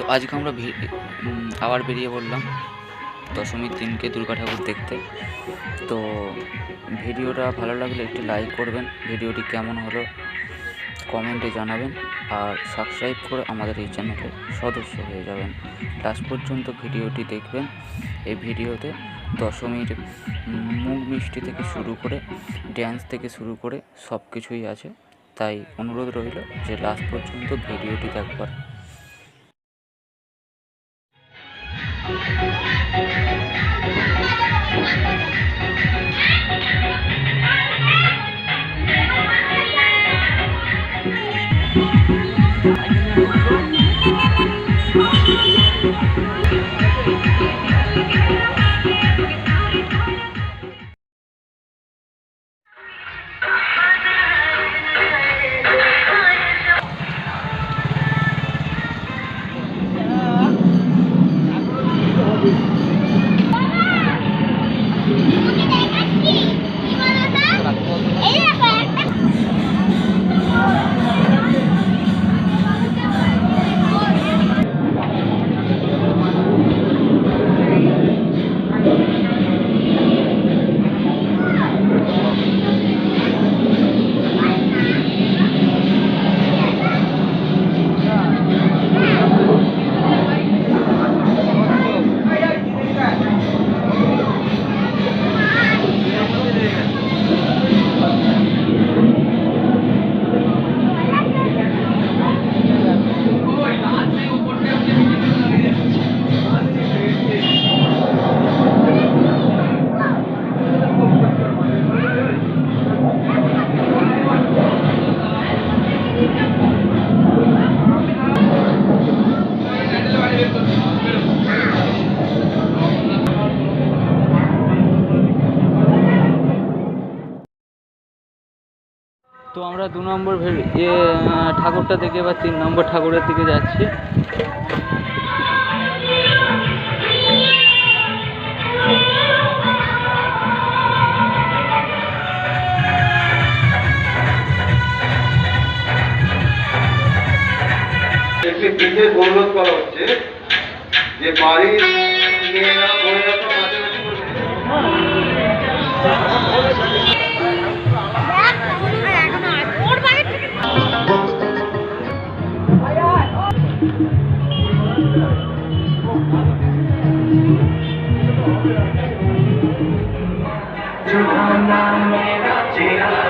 তো আজকে আমরা আবার বেরিয়ে পড়লাম দশমীর দিনকে দুর্গা ঠাকুর দেখতে। তো ভিডিওটা ভালো লাগলে একটি লাইক করবেন। ভিডিওটি কেমন হলো কমেন্টে জানাবেন। আর সাবস্ক্রাইব করে আমাদের এই চ্যানেলের সদস্য হয়ে যাবেন। লাস্ট পর্যন্ত ভিডিওটি দেখবেন। এই ভিডিওতে দশমীর মুখ মিষ্টি থেকে শুরু করে ড্যান্স থেকে শুরু করে সব কিছুই আছে। তাই অনুরোধ রইল যে লাস্ট পর্যন্ত ভিডিওটি দেখবার। Oh! তো আমরা দু নম্বর ঠাকুরটা থেকে এবার তিন নম্বর ঠাকুরের দিকে যাচ্ছি। একটি করা হচ্ছে যে বাড়ির na na na na na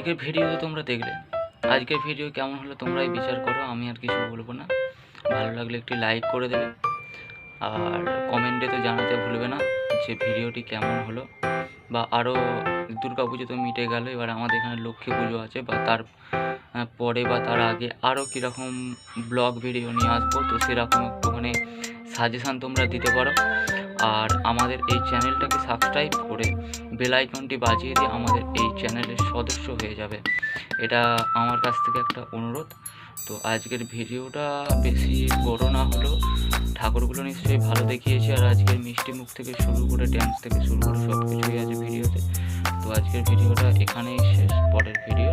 আজকের ভিডিও তোমরা দেখলে। আজকের ভিডিও কেমন হলো তোমরাই বিচার করো, আমি আর কিছু বলব না। ভালো লাগলে একটি লাইক করে দেবে। আর কমেন্টে তো জানাতে ভুলবে না যে ভিডিওটি কেমন হলো। বা আরও দুর্গা পুজো তো মিটে গেল, এবার আমাদের এখানে লক্ষ্মী পুজো আছে, বা তার পরে বা তার আগে আরও কীরকম ব্লগ ভিডিও নিয়ে আসব, তো সেরকম একটুখানি সাজেশান তোমরা দিতে পারো। আর আমাদের এই চ্যানেলটাকে সাবস্ক্রাইব করে বেল আইকনটি বাজিয়ে দিয়ে আমাদের এই চ্যানেলের সদস্য হয়ে যাবে। এটা আমার কাছ থেকে একটা অনুরোধ। তো আজকের ভিডিওটা বেশি বড় না হলেও ঠাকুরগুলো নিশ্চয়ই ভালো দেখিয়েছি আর আজকের মিষ্টি মুখ থেকে শুরু করে ড্যান্স থেকে শুরু করে সব কিছুই আছে ভিডিওতে। তো আজকের ভিডিওটা এখানেই শেষ। পরের ভিডিও